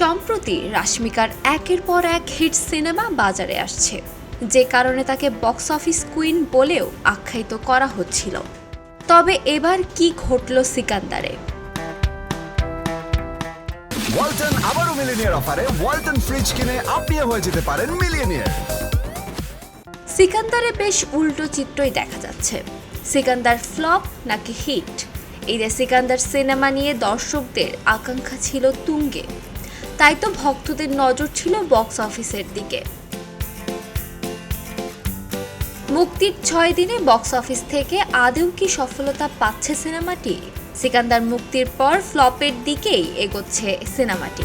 সম্প্রতি রাশ্মিকার একের পর এক হিট সিনেমা বাজারে আসছে যে কারণে তাকে বক্স অফিস কুইন বলেও আখ্যায়িত করা হচ্ছিল। তবে এবার কি ঘটল সিকান্দারে? ওয়ালটন আবারও মিলিনিয়ার অফারে ওয়ালটন ফ্রিজ কিনে আপনিও হয়ে যেতে পারেন মিলিয়নিয়ার। সিকান্দারে বেশ উল্টো চিত্রই দেখা যাচ্ছে। সিকান্দার ফ্লপ নাকি হিট? ঈদে সিকান্দার সিনেমা নিয়ে দর্শকদের আকাঙ্ক্ষা ছিল তুঙ্গে। তাই তো ভক্তদের নজর ছিল বক্স অফিসের দিকে। মুক্তির ছয় দিনে বক্স অফিস থেকে আদৌ কি সফলতা পাচ্ছে সিনেমাটি? সিকান্দার মুক্তির পর ফ্লপের দিকেই এগোচ্ছে সিনেমাটি।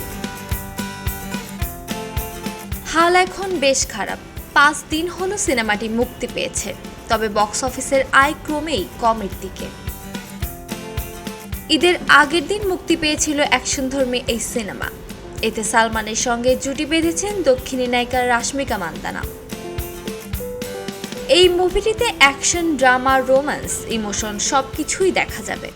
হাল এখন বেশ খারাপ। পাঁচ দিন হলো সিনেমাটি মুক্তি পেয়েছে। তবে বক্স অফিসের আয় ক্রমেই কমের দিকে। ঈদের আগের দিন মুক্তি পেয়েছিল অ্যাকশনধর্মী এই সিনেমা। এতে সালমানের সঙ্গে জুটি বেঁধেছেন দক্ষিণী নায়িকা রাশ্মিকা মান্দানা। এই মুভিটিতে অ্যাকশন, ড্রামা, রোম্যান্স, ইমোশন সবকিছুই দেখা যাবে।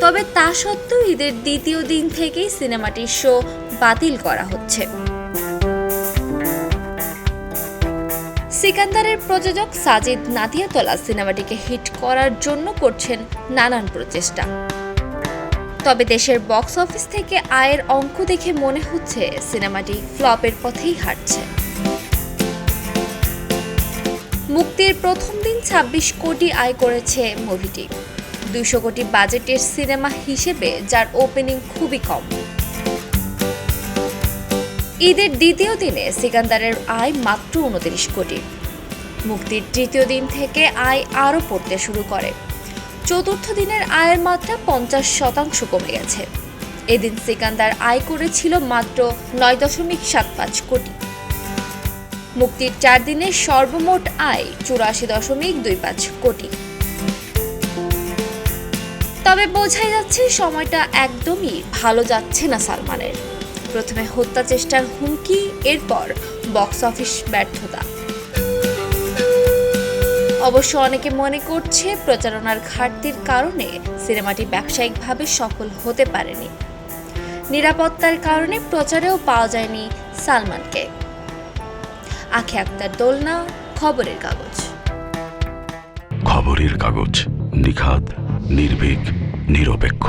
তবে তা সত্ত্বেও ঈদের দ্বিতীয় দিন থেকেই সিনেমাটির শো বাতিল করা হচ্ছে। সিকান্দারের প্রযোজক সাজিদ নাদিয়াতলা সিনেমাটিকে হিট করার জন্য করছেন নানান প্রচেষ্টা। তবে দেশের বক্স অফিস থেকে আয়ের অঙ্ক দেখে মনে হচ্ছে সিনেমাটি ফ্লপের পথেই হাঁটছে। মুক্তির প্রথম দিন ২৬ কোটি আয় করেছে মুভিটি। দুশো কোটি বাজেটের সিনেমা হিসেবে যার ওপেনিং খুবই কম। ঈদের দ্বিতীয় দিনে সিকান্দারের আয় মাত্র উনত্রিশ কোটি। মুক্তির তৃতীয় দিন থেকে আয় আরও পড়তে শুরু করে। চতুর্থ দিনের আয়ের মাত্রা পঞ্চাশ শতাংশ কমে গেছে। এদিন সিকান্দার আয় করেছিল মাত্র নয় দশমিক সাত পাঁচ কোটি। মুক্তির চার দিনের সর্বমোট আয় চুরাশি দশমিক দুই পাঁচ কোটি। তবে বোঝাই যাচ্ছে সময়টা একদমই ভালো যাচ্ছে না সালমানের। প্রথমে হত্যা চেষ্টার হুমকি, এরপর বক্স অফিস ব্যর্থতা। অবশ্য অনেকে মনে করছে প্রচারণার ঘাটতির কারণে সিনেমাটি ব্যবসায়িকভাবে সফল হতে পারেনি। নিরাপত্তার কারণে প্রচারেও পাওয়া যায়নি সালমানকে। আখে আক্তার দোলনা, খবরের কাগজ। খবরের কাগজ নিখাত নির্ভীক, নিরপেক্ষ।